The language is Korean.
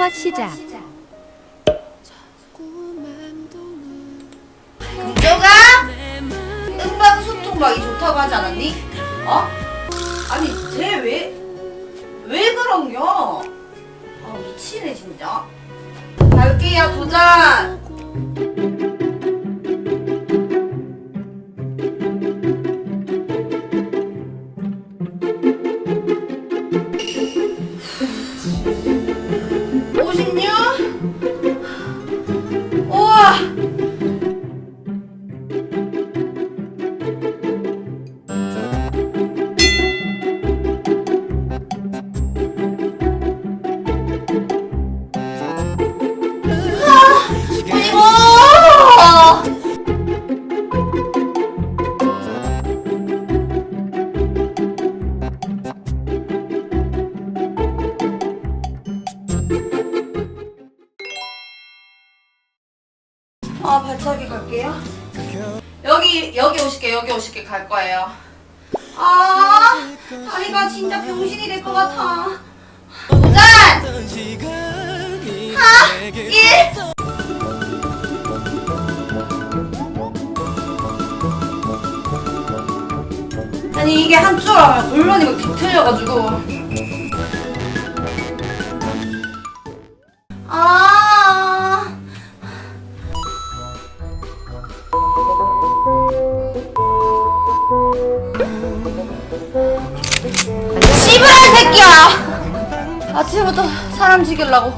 컷 시작. 금조가 음방 소통막이 좋다고 하지 않았니? 어? 아니 쟤왜왜 그런겨? 아 미치네 진짜. 갈게요 도전. 아이고! 아 발차기 갈게요. 여기 여기 오실게 여기 오실게 갈 거예요. 아 다리가 진짜 병신이 될 것 같아. 아니 이게 한 줄 알아 물론이가 비틀려가지고. 아. 씨부란 새끼야. 아침부터 사람 죽이려고